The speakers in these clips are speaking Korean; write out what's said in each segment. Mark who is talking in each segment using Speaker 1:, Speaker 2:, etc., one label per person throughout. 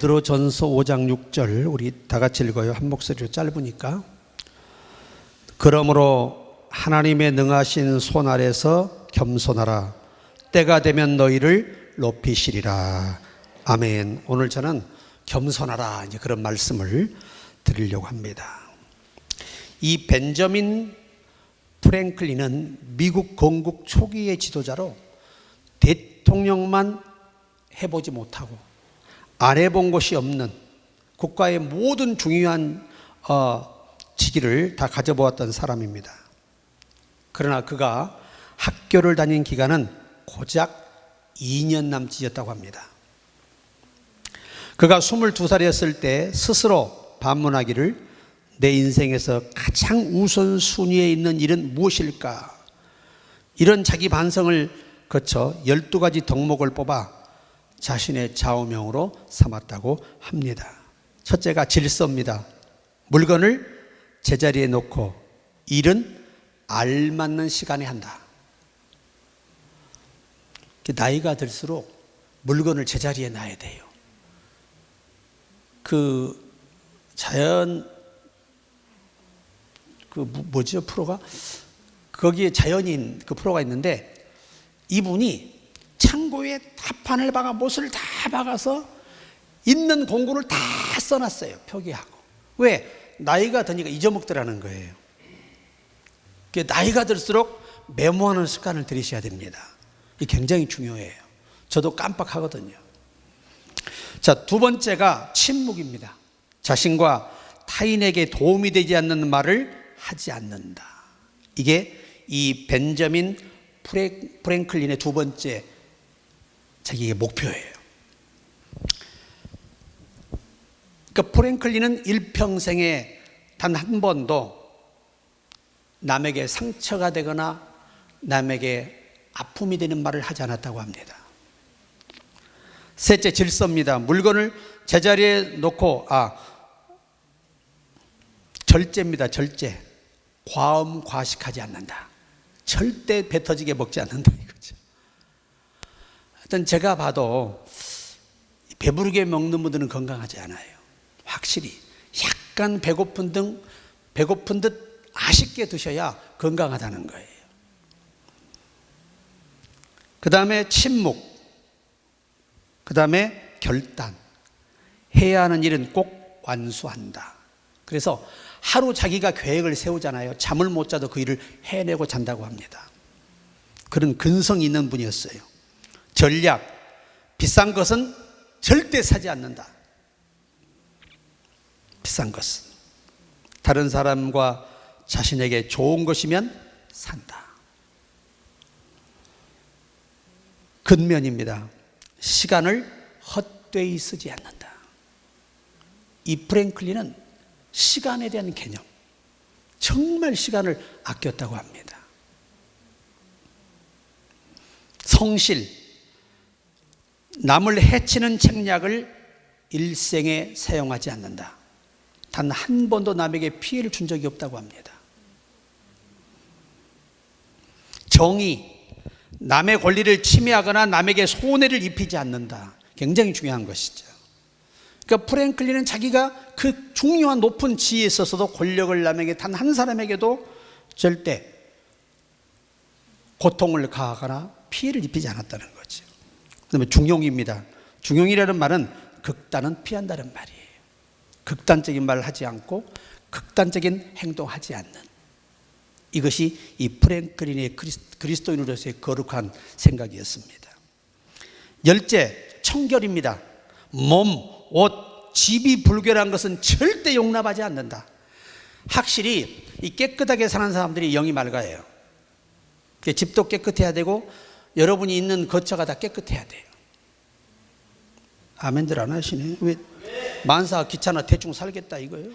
Speaker 1: 베드로 전서 5장 6절 우리 다 같이 읽어요. 한 목소리로 짧으니까. 그러므로 하나님의 능하신 손 아래서 겸손하라. 때가 되면 너희를 높이시리라. 아멘. 오늘 저는 겸손하라 이제 그런 말씀을 드리려고 합니다. 이 벤저민 프랭클린은 미국 건국 초기의 지도자로 대통령만 해보지 못하고 안 해본 것이 없는 국가의 모든 중요한 어, 직위를 다 가져보았던 사람입니다. 그러나 그가 학교를 다닌 기간은 고작 2년 남짓이었다고 합니다. 그가 22살이었을 때 스스로 반문하기를 내 인생에서 가장 우선순위에 있는 일은 무엇일까? 이런 자기 반성을 거쳐 12가지 덕목을 뽑아 자신의 좌우명으로 삼았다고 합니다. 첫째가 질서입니다. 물건을 제자리에 놓고 일은 알맞는 시간에 한다. 나이가 들수록 물건을 제자리에 놔야 돼요. 그 자연 그 뭐죠 프로가 거기에 자연인 그 프로가 있는데 이분이 창고에 합판을 박아 못을 다 박아서 있는 공구를 다 써놨어요 표기하고 왜 나이가 드니까 잊어먹더라는 거예요. 그 나이가 들수록 메모하는 습관을 들이셔야 됩니다. 이 굉장히 중요해요. 저도 깜빡하거든요. 자, 두 번째가 침묵입니다. 자신과 타인에게 도움이 되지 않는 말을 하지 않는다. 이게 이 벤저민 프랭클린의 두 번째 자기의 목표예요. 그러니까 프랭클린은 일평생에 단 한 번도 남에게 상처가 되거나 남에게 아픔이 되는 말을 하지 않았다고 합니다. 셋째 질서입니다. 물건을 제자리에 놓고 아 절제입니다. 절제. 과음 과식하지 않는다. 절대 배 터지게 먹지 않는다 이거죠. 하여튼 제가 봐도 배부르게 먹는 분들은 건강하지 않아요. 확실히 약간 배고픈 등 배고픈 듯 아쉽게 드셔야 건강하다는 거예요. 그 다음에 침묵, 그 다음에 결단. 해야 하는 일은 꼭 완수한다. 그래서 하루 자기가 계획을 세우잖아요. 잠을 못 자도 그 일을 해내고 잔다고 합니다. 그런 근성이 있는 분이었어요. 전략, 비싼 것은 절대 사지 않는다. 비싼 것은. 다른 사람과 자신에게 좋은 것이면 산다. 근면입니다. 시간을 헛되이 쓰지 않는다. 이 프랭클린은 시간에 대한 개념, 정말 시간을 아꼈다고 합니다. 성실, 남을 해치는 책략을 일생에 사용하지 않는다. 단 한 번도 남에게 피해를 준 적이 없다고 합니다. 정의, 남의 권리를 침해하거나 남에게 손해를 입히지 않는다. 굉장히 중요한 것이죠. 그러니까 프랭클린은 자기가 그 중요한 높은 지위에 있어서도 권력을 남에게 단 한 사람에게도 절대 고통을 가하거나 피해를 입히지 않았다는 거죠. 그다음에 중용입니다. 중용이라는 말은 극단은 피한다는 말이에요. 극단적인 말을 하지 않고 극단적인 행동하지 않는 이것이 이 프랭클린의 그리스도인으로서의 거룩한 생각이었습니다. 열째 청결입니다. 몸, 옷, 집이 불결한 것은 절대 용납하지 않는다. 확실히 이 깨끗하게 사는 사람들이 영이 맑아요. 집도 깨끗해야 되고 여러분이 있는 거처가 다 깨끗해야 돼요. 아멘들 안 하시네. 왜 만사 귀찮아 대충 살겠다 이거예요?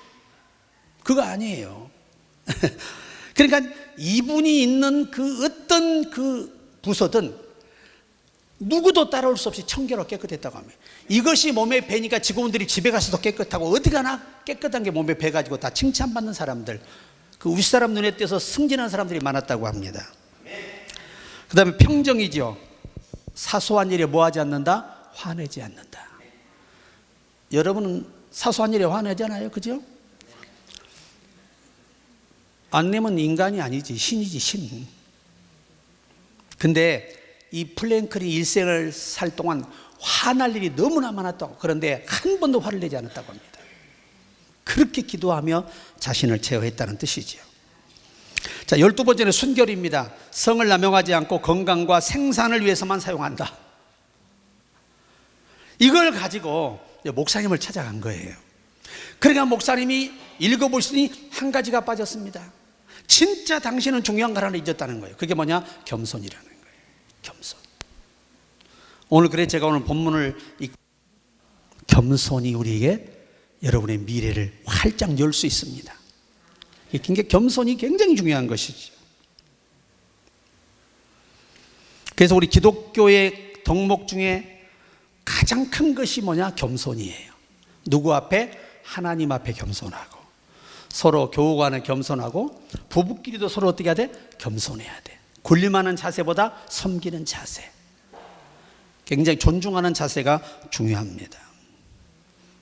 Speaker 1: 그거 아니에요. 그러니까 이분이 있는 그 어떤 그 부서든 누구도 따라올 수 없이 청결하고 깨끗했다고 합니다. 이것이 몸에 배니까 직원들이 집에 가서도 깨끗하고 어디 가나 깨끗한 게 몸에 배 가지고 다 칭찬받는 사람들, 그 윗사람 눈에 띄어서 승진한 사람들이 많았다고 합니다. 그 다음에 평정이죠. 사소한 일에 뭐 하지 않는다? 화내지 않는다. 여러분은 사소한 일에 화내잖아요. 그죠? 안 내면 인간이 아니지 신이지 신. 근데 이 플랭클이 일생을 살 동안 화날 일이 너무나 많았다고 그런데 한 번도 화를 내지 않았다고 합니다. 그렇게 기도하며 자신을 제어했다는 뜻이지요. 자, 열두 번째는 순결입니다. 성을 남용하지 않고 건강과 생산을 위해서만 사용한다. 이걸 가지고 목사님을 찾아간 거예요. 그러니까 목사님이 읽어보시니 한 가지가 빠졌습니다. 진짜 당신은 중요한 걸 하나 잊었다는 거예요. 그게 뭐냐? 겸손이라는 거예요. 겸손. 오늘 그래 제가 오늘 본문을 읽- 겸손이 우리에게 여러분의 미래를 활짝 열 수 있습니다. 이게 굉장히 겸손이 굉장히 중요한 것이죠. 그래서 우리 기독교의 덕목 중에 가장 큰 것이 뭐냐? 겸손이에요. 누구 앞에? 하나님 앞에 겸손하고 서로 교우 간에 겸손하고 부부끼리도 서로 어떻게 해야 돼? 겸손해야 돼. 군림하는 자세보다 섬기는 자세. 굉장히 존중하는 자세가 중요합니다.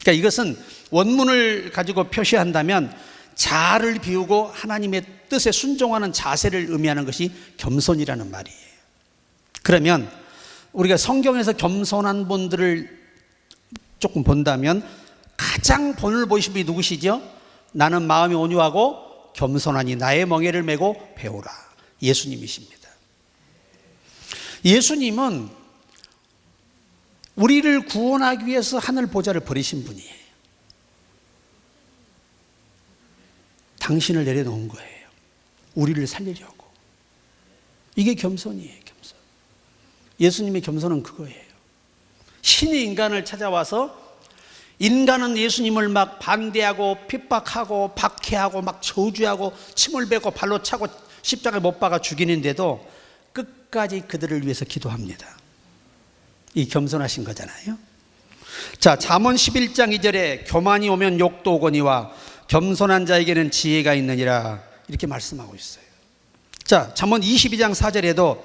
Speaker 1: 그러니까 이것은 원문을 가지고 표시한다면 자를 비우고 하나님의 뜻에 순종하는 자세를 의미하는 것이 겸손이라는 말이에요. 그러면 우리가 성경에서 겸손한 분들을 조금 본다면 가장 본을 보이신 분이 누구시죠? 나는 마음이 온유하고 겸손하니 나의 멍에를 메고 배우라. 예수님이십니다. 예수님은 우리를 구원하기 위해서 하늘 보좌를 버리신 분이에요. 당신을 내려놓은 거예요. 우리를 살리려고. 이게 겸손이에요, 겸손. 예수님의 겸손은 그거예요. 신이 인간을 찾아와서 인간은 예수님을 막 반대하고 핍박하고 박해하고 막 저주하고 침을 뱉고 발로 차고 십자가에 못 박아 죽이는데도 끝까지 그들을 위해서 기도합니다. 이 겸손하신 거잖아요. 자, 잠언 11장 2절에 교만이 오면 욕도 오거니와 겸손한 자에게는 지혜가 있느니라 이렇게 말씀하고 있어요. 자, 잠언 22장 4절에도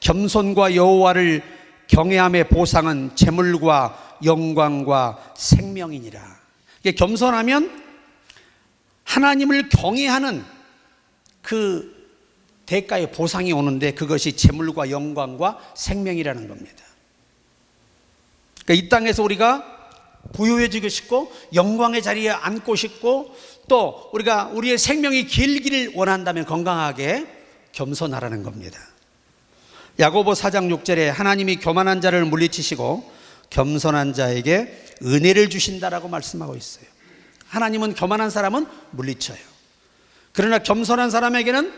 Speaker 1: 겸손과 여호와를 경외함의 보상은 재물과 영광과 생명이니라. 이게 겸손하면 하나님을 경외하는 그 대가의 보상이 오는데 그것이 재물과 영광과 생명이라는 겁니다. 그러니까 이 땅에서 우리가 부유해지고 싶고 영광의 자리에 앉고 싶고 또 우리가 우리의 생명이 길기를 원한다면 건강하게 겸손하라는 겁니다. 야고보 4장 6절에 하나님이 교만한 자를 물리치시고 겸손한 자에게 은혜를 주신다라고 말씀하고 있어요. 하나님은 교만한 사람은 물리쳐요. 그러나 겸손한 사람에게는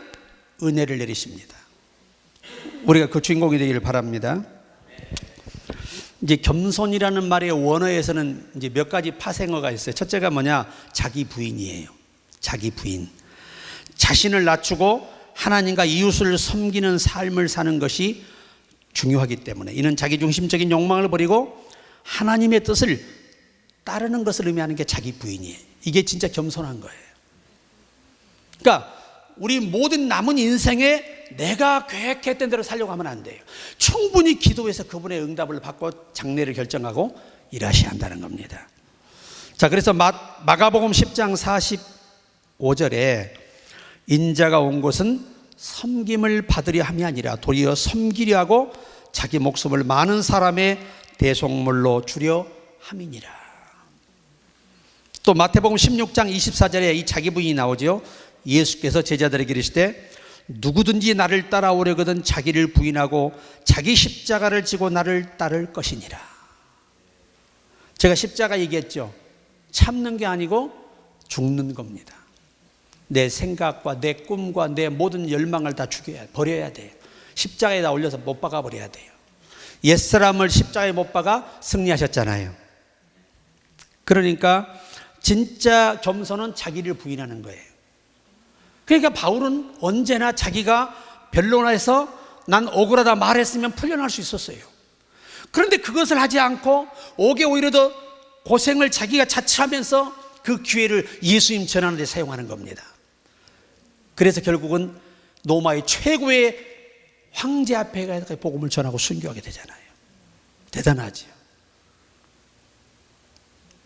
Speaker 1: 은혜를 내리십니다. 우리가 그 주인공이 되기를 바랍니다. 이제 겸손이라는 말의 원어에서는 이제 몇 가지 파생어가 있어요. 첫째가 뭐냐? 자기 부인이에요. 자기 부인. 자신을 낮추고 하나님과 이웃을 섬기는 삶을 사는 것이 중요하기 때문에 이는 자기 중심적인 욕망을 버리고 하나님의 뜻을 따르는 것을 의미하는 게 자기 부인이에요. 이게 진짜 겸손한 거예요. 그러니까 우리 모든 남은 인생에 내가 계획했던 대로 살려고 하면 안 돼요. 충분히 기도해서 그분의 응답을 받고 장례를 결정하고 일하셔야 한다는 겁니다. 자, 그래서 마, 마가복음 10장 45절에 인자가 온 곳은 섬김을 받으려 함이 아니라 도리어 섬기려 하고 자기 목숨을 많은 사람의 대속물로 주려 함이니라. 또 마태복음 16장 24절에 이 자기 부인이 나오죠. 예수께서 제자들에게 이르시되 누구든지 나를 따라오려거든 자기를 부인하고 자기 십자가를 지고 나를 따를 것이니라. 제가 십자가 얘기했죠. 참는 게 아니고 죽는 겁니다. 내 생각과 내 꿈과 내 모든 열망을 다 죽여야 버려야 돼요. 십자가에다 올려서 못 박아 버려야 돼요. 옛 사람을 십자가에 못 박아 승리하셨잖아요. 그러니까 진짜 겸손은 자기를 부인하는 거예요. 그러니까 바울은 언제나 자기가 변론해서 난 억울하다 말했으면 풀려날 수 있었어요. 그런데 그것을 하지 않고 옥에 오히려 더 고생을 자기가 자처하면서 그 기회를 예수님 전하는 데 사용하는 겁니다. 그래서 결국은 로마의 최고의 황제 앞에 가서 복음을 전하고 순교하게 되잖아요. 대단하지요.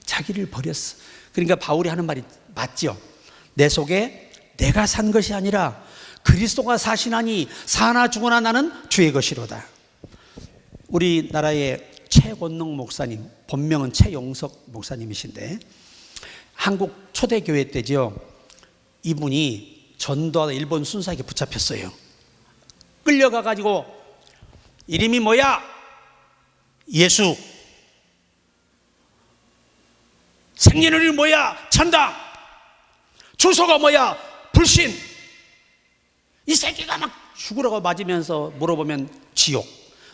Speaker 1: 자기를 버렸어. 그러니까 바울이 하는 말이 맞죠. 내 속에 내가 산 것이 아니라 그리스도가 사시나니 사나 죽으나 나는 주의 것이로다. 우리나라의 최권능 목사님, 본명은 최용석 목사님이신데 한국 초대교회 때죠. 이분이 전도하다 일본 순사에게 붙잡혔어요. 끌려가 가지고 이름이 뭐야? 예수. 생년 이름이 뭐야? 천당. 주소가 뭐야? 불신. 이 새끼가 막 죽으라고 맞으면서 물어보면 지옥.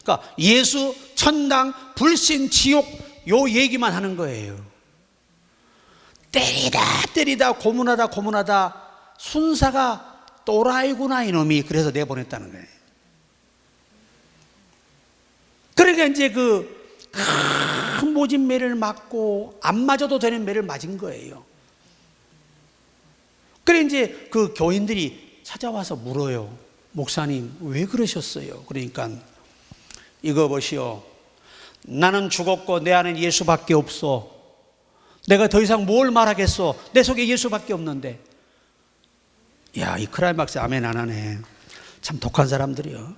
Speaker 1: 그러니까 예수, 천당, 불신, 지옥 요 얘기만 하는 거예요. 때리다 때리다 고문하다 고문하다 순사가 또라이구나 이놈이 그래서 내보냈다는 거예요. 그러니까 이제 그 큰 모진 매를 맞고 안 맞아도 되는 매를 맞은 거예요. 그래 이제 그 교인들이 찾아와서 물어요. 목사님 왜 그러셨어요? 그러니까 이거 보시오. 나는 죽었고 내 안에 예수밖에 없어. 내가 더 이상 뭘 말하겠어? 내 속에 예수밖에 없는데. 야, 이 크라이막스 아멘 안 하네. 참 독한 사람들이요.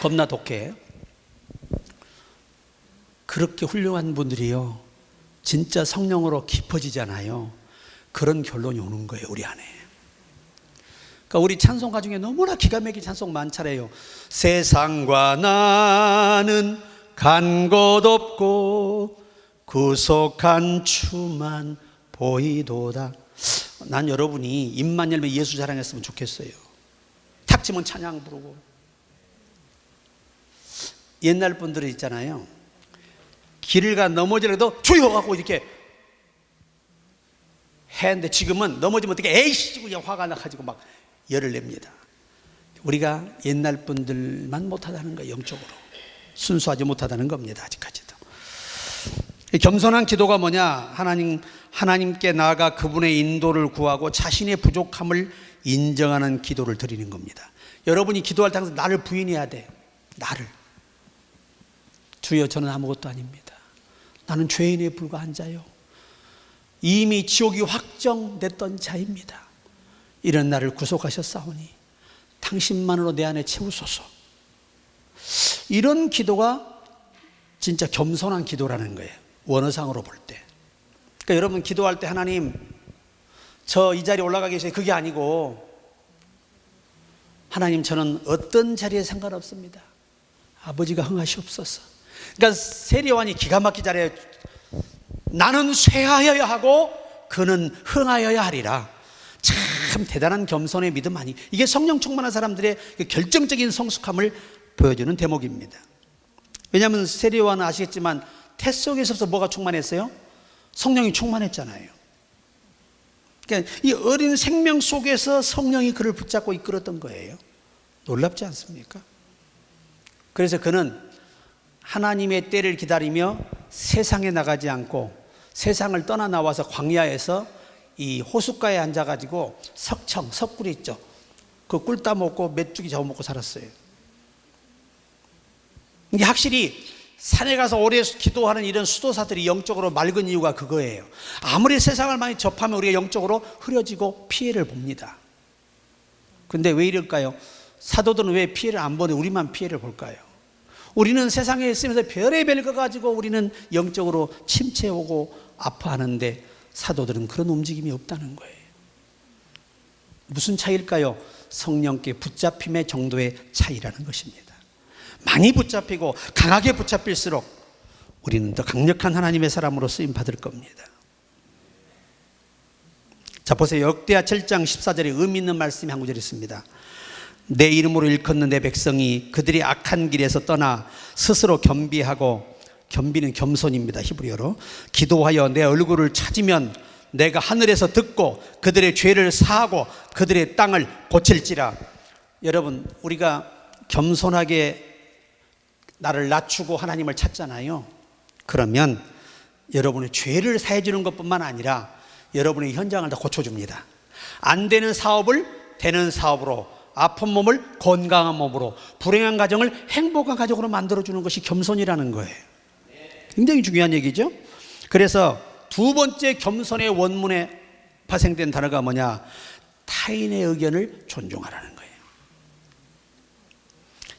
Speaker 1: 겁나 독해. 그렇게 훌륭한 분들이요. 진짜 성령으로 깊어지잖아요. 그런 결론이 오는 거예요, 우리 안에. 그러니까 우리 찬송가 중에 너무나 기가 막힌 찬송 많잖아요. 세상과 나는 간 곳 없고 구속한 주만 보이도다. 난 여러분이 입만 열면 예수 자랑했으면 좋겠어요. 탁 치면 찬양 부르고. 옛날 분들이 있잖아요. 길을 가 넘어지려도 주여 하고 이렇게 했는데 지금은 넘어지면 어떻게 에이씨 그냥 화가 나가지고 막 열을 냅니다. 우리가 옛날 분들만 못하다는 거예요, 영적으로. 순수하지 못하다는 겁니다, 아직까지도. 겸손한 기도가 뭐냐? 하나님, 하나님께 나아가 그분의 인도를 구하고 자신의 부족함을 인정하는 기도를 드리는 겁니다. 여러분이 기도할 때 항상 나를 부인해야 돼. 나를. 주여, 저는 아무것도 아닙니다. 나는 죄인에 불과한 자요. 이미 지옥이 확정됐던 자입니다. 이런 나를 구속하셨사오니 당신만으로 내 안에 채우소서. 이런 기도가 진짜 겸손한 기도라는 거예요. 원어상으로 볼 때. 그러니까 여러분 기도할 때 하나님 저 이 자리에 올라가 계세요. 그게 아니고 하나님 저는 어떤 자리에 상관없습니다. 아버지가 흥하시옵소서. 그러니까 세리완이 기가 막히게 잘해 나는 쇠하여야 하고 그는 흥하여야 하리라. 참 대단한 겸손의 믿음 아니. 이게 성령 충만한 사람들의 그 결정적인 성숙함을 보여주는 대목입니다. 왜냐하면 세리와는 아시겠지만 태 속에서 뭐가 충만했어요? 성령이 충만했잖아요. 그러니까 이 어린 생명 속에서 성령이 그를 붙잡고 이끌었던 거예요. 놀랍지 않습니까? 그래서 그는 하나님의 때를 기다리며 세상에 나가지 않고 세상을 떠나 나와서 광야에서 이 호숫가에 앉아가지고 석청, 석굴이 있죠. 그 꿀 따먹고 메뚜기 잡아먹고 살았어요. 이게 확실히 산에 가서 오래 기도하는 이런 수도사들이 영적으로 맑은 이유가 그거예요. 아무리 세상을 많이 접하면 우리가 영적으로 흐려지고 피해를 봅니다. 근데 왜 이럴까요? 사도들은 왜 피해를 안 보내? 우리만 피해를 볼까요? 우리는 세상에 있으면서 별의별 거 가지고 우리는 영적으로 침체 오고 아파하는데 사도들은 그런 움직임이 없다는 거예요. 무슨 차이일까요? 성령께 붙잡힘의 정도의 차이라는 것입니다. 많이 붙잡히고 강하게 붙잡힐수록 우리는 더 강력한 하나님의 사람으로 쓰임 받을 겁니다. 자, 보세요. 역대하 7장 14절에 의미 있는 말씀이 한 구절 있습니다. 내 이름으로 일컫는 내 백성이 그들이 악한 길에서 떠나 스스로 겸비하고 겸비는 겸손입니다. 히브리어로 기도하여 내 얼굴을 찾으면 내가 하늘에서 듣고 그들의 죄를 사하고 그들의 땅을 고칠지라. 여러분, 우리가 겸손하게 나를 낮추고 하나님을 찾잖아요. 그러면 여러분의 죄를 사해 주는 것뿐만 아니라 여러분의 현장을 다 고쳐 줍니다. 안 되는 사업을 되는 사업으로 아픈 몸을 건강한 몸으로 불행한 가정을 행복한 가정으로 만들어주는 것이 겸손이라는 거예요. 굉장히 중요한 얘기죠. 그래서 두 번째 겸손의 원문에 파생된 단어가 뭐냐? 타인의 의견을 존중하라는 거예요.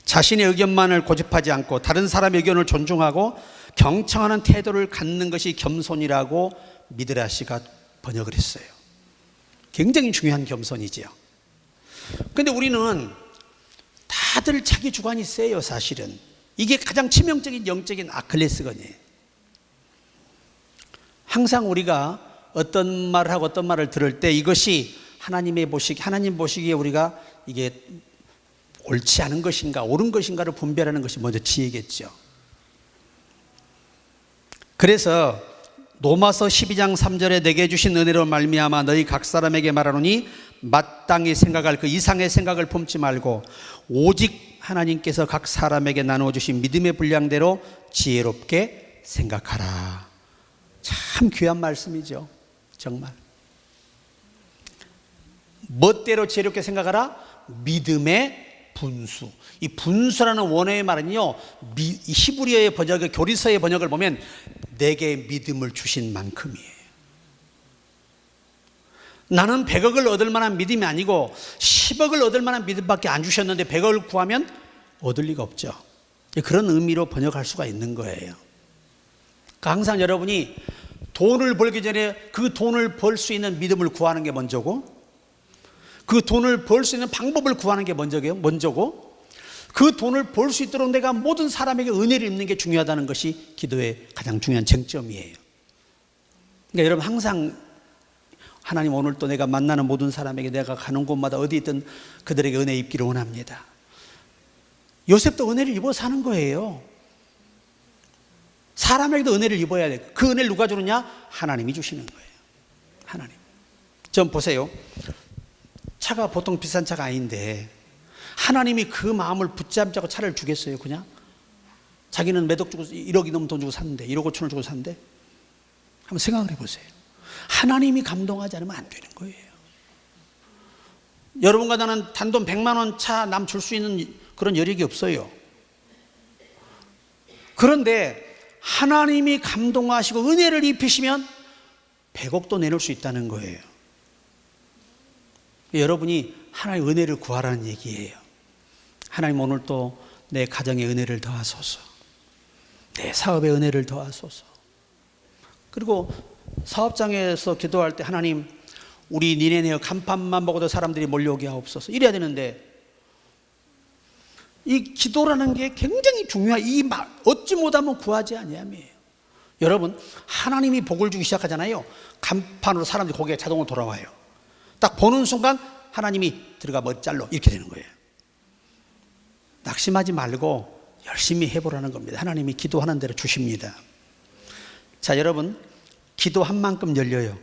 Speaker 1: 자신의 의견만을 고집하지 않고 다른 사람의 의견을 존중하고 경청하는 태도를 갖는 것이 겸손이라고 미드라시가 번역을 했어요. 굉장히 중요한 겸손이지요. 근데 우리는 다들 자기 주관이 세요, 사실은. 이게 가장 치명적인 영적인 아클레스건이에요. 항상 우리가 어떤 말을 하고 어떤 말을 들을 때 이것이 하나님의 보시기, 하나님 보시기에 우리가 이게 옳지 않은 것인가, 옳은 것인가를 분별하는 것이 먼저 지혜겠죠. 그래서 로마서 12장 3절에 내게 주신 은혜로 말미암아 너희 각 사람에게 말하노니 마땅히 생각할 그 이상의 생각을 품지 말고 오직 하나님께서 각 사람에게 나누어 주신 믿음의 분량대로 지혜롭게 생각하라. 참 귀한 말씀이죠. 정말. 멋대로 지혜롭게 생각하라? 믿음의 분수. 이 분수라는 원어의 말은요, 히브리어의 번역, 교리서의 번역을 보면 내게 믿음을 주신 만큼이에요. 나는 100억을 얻을 만한 믿음이 아니고 10억을 얻을 만한 믿음밖에 안 주셨는데 100억을 구하면 얻을 리가 없죠. 그런 의미로 번역할 수가 있는 거예요. 그러니까 항상 여러분이 돈을 벌기 전에 그 돈을 벌 수 있는 믿음을 구하는 게 먼저고 그 돈을 벌 수 있는 방법을 구하는 게 먼저게요. 먼저고 그 돈을 벌 수 있도록 내가 모든 사람에게 은혜를 입는 게 중요하다는 것이 기도의 가장 중요한 쟁점이에요. 그러니까 여러분 항상 하나님 오늘 또 내가 만나는 모든 사람에게 내가 가는 곳마다 어디 있든 그들에게 은혜 입기를 원합니다. 요셉도 은혜를 입어 사는 거예요. 사람에게도 은혜를 입어야 돼. 그 은혜를 누가 주느냐? 하나님이 주시는 거예요. 하나님. 좀 보세요. 차가 보통 비싼 차가 아닌데 하나님이 그 마음을 붙잡자고 차를 주겠어요, 그냥? 자기는 몇억 주고 1억이 넘는 돈 주고 샀는데 1억 5천을 주고 샀는데 한번 생각을 해보세요. 하나님이 감동하지 않으면 안 되는 거예요. 여러분과 나는 단돈 100만 원 차 남 줄 수 있는 그런 여력이 없어요. 그런데 하나님이 감동하시고 은혜를 입히시면 100억도 내놓을 수 있다는 거예요. 여러분이 하나님 은혜를 구하라는 얘기예요. 하나님 오늘 또 내 가정에 은혜를 더하소서. 내 사업에 은혜를 더하소서. 그리고 사업장에서 기도할 때 하나님 우리 니네네 간판만 먹어도 사람들이 몰려오게 하옵소서. 이래야 되는데 이 기도라는 게 굉장히 중요한 이 말, 얻지 못하면 구하지 아니함이에요. 여러분 하나님이 복을 주기 시작하잖아요. 간판으로 사람들이 거기에 자동으로 돌아와요. 딱 보는 순간 하나님이 들어가 멋잘로 이렇게 되는 거예요. 낙심하지 말고 열심히 해보라는 겁니다. 하나님이 기도하는 대로 주십니다. 자, 여러분, 기도한 만큼 열려요.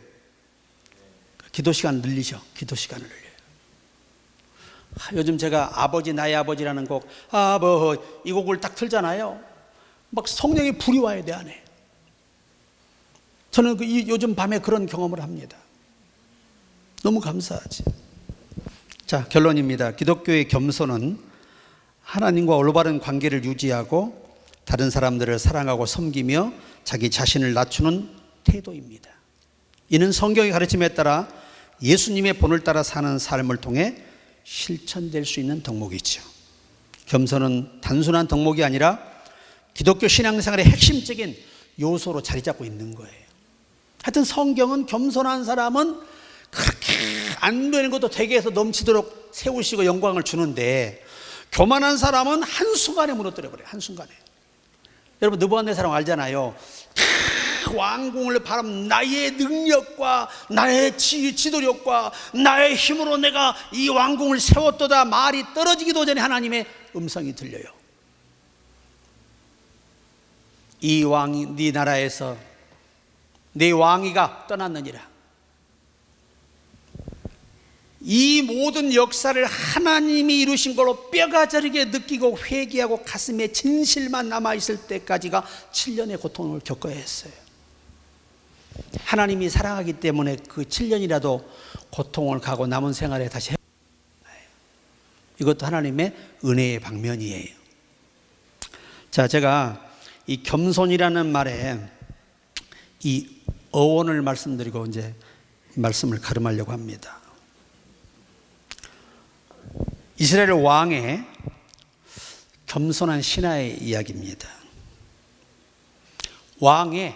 Speaker 1: 기도 시간 늘리죠. 기도 시간을 늘려요. 요즘 제가 아버지 나의 아버지라는 곡, 아버 이 곡을 딱 틀잖아요. 막 성령의 불이 와야 돼 안에. 저는 그 요즘 밤에 그런 경험을 합니다. 너무 감사하지. 자, 결론입니다. 기독교의 겸손은 하나님과 올바른 관계를 유지하고 다른 사람들을 사랑하고 섬기며 자기 자신을 낮추는 태도입니다. 이는 성경의 가르침에 따라 예수님의 본을 따라 사는 삶을 통해 실천될 수 있는 덕목이죠. 겸손은 단순한 덕목이 아니라 기독교 신앙생활의 핵심적인 요소로 자리 잡고 있는 거예요. 하여튼 성경은 겸손한 사람은 그렇게 안 되는 것도 대개에서 넘치도록 세우시고 영광을 주는데 교만한 사람은 한순간에 무너뜨려 버려요. 한순간에. 여러분 느부갓네살 알잖아요. 왕궁을 바람 나의 능력과 나의 지, 지도력과 나의 힘으로 내가 이 왕궁을 세웠도다 말이 떨어지기도 전에 하나님의 음성이 들려요. 이 왕이 네 나라에서 네 왕이가 떠났느니라. 이 모든 역사를 하나님이 이루신 걸로 뼈가 저리게 느끼고 회개하고 가슴에 진실만 남아 있을 때까지가 7년의 고통을 겪어야 했어요. 하나님이 사랑하기 때문에 그 7년이라도 고통을 가고 남은 생활에 다시 해. 이것도 하나님의 은혜의 방면이에요. 자, 제가 이 겸손이라는 말에 이 어원을 말씀드리고 이제 말씀을 가름하려고 합니다. 이스라엘 왕의 겸손한 신하의 이야기입니다. 왕의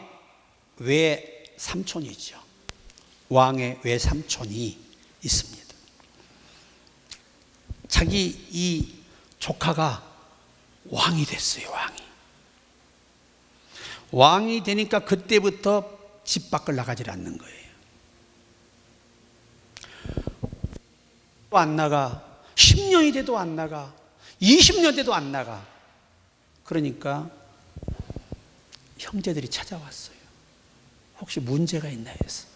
Speaker 1: 외 삼촌이죠. 왕의 외삼촌이 있습니다. 자기 이 조카가 왕이 됐어요, 왕이. 왕이 되니까 그때부터 집 밖을 나가질 않는 거예요. 안 나가. 10년이 돼도 안 나가. 20년 돼도 안 나가. 그러니까 형제들이 찾아왔어요. 혹시 문제가 있나 해서.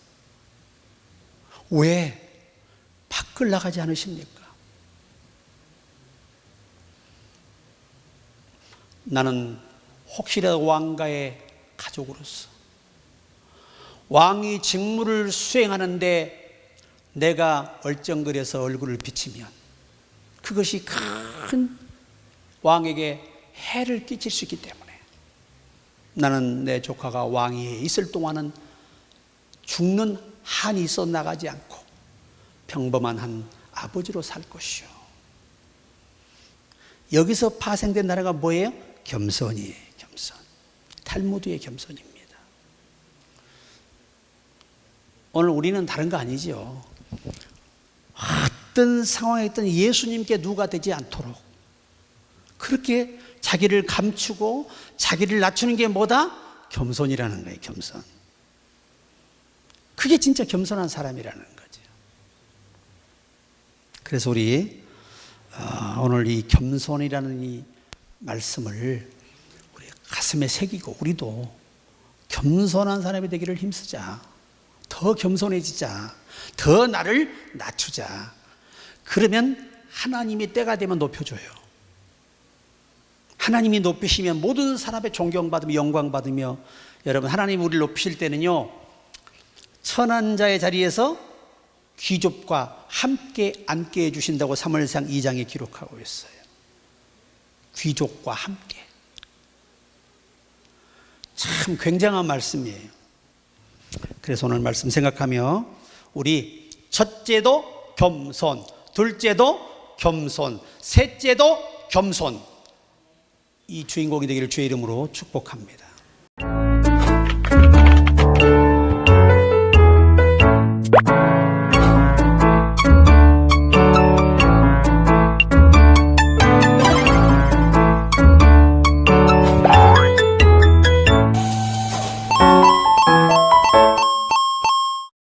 Speaker 1: 왜 밖을 나가지 않으십니까? 나는 혹시라도 왕가의 가족으로서 왕이 직무를 수행하는데 내가 얼쩡거려서 얼굴을 비치면 그것이 큰 왕에게 해를 끼칠 수 있기 때문에 나는 내 조카가 왕위에 있을 동안은 죽는 한이 있어 나가지 않고 평범한 한 아버지로 살 것이요. 여기서 파생된 나라가 뭐예요? 겸손이에요, 겸손. 탈무드의 겸손입니다. 오늘 우리는 다른 거 아니죠. 어떤 상황에 있든 예수님께 누가 되지 않도록 그렇게 자기를 감추고 자기를 낮추는 게 뭐다? 겸손이라는 거예요, 겸손. 그게 진짜 겸손한 사람이라는 거죠. 그래서 우리 어, 오늘 이 겸손이라는 이 말씀을 우리 가슴에 새기고 우리도 겸손한 사람이 되기를 힘쓰자. 더 겸손해지자. 더 나를 낮추자. 그러면 하나님이 때가 되면 높여줘요. 하나님이 높이시면 모든 사람의 존경받으며 영광받으며 여러분 하나님 우리를 높이실 때는요 천한 자의 자리에서 귀족과 함께 앉게 해주신다고 3월상 2장에 기록하고 있어요. 귀족과 함께. 참 굉장한 말씀이에요. 그래서 오늘 말씀 생각하며 우리 첫째도 겸손, 둘째도 겸손, 셋째도 겸손. 이 주인공이 되기를 주의 이름으로 축복합니다.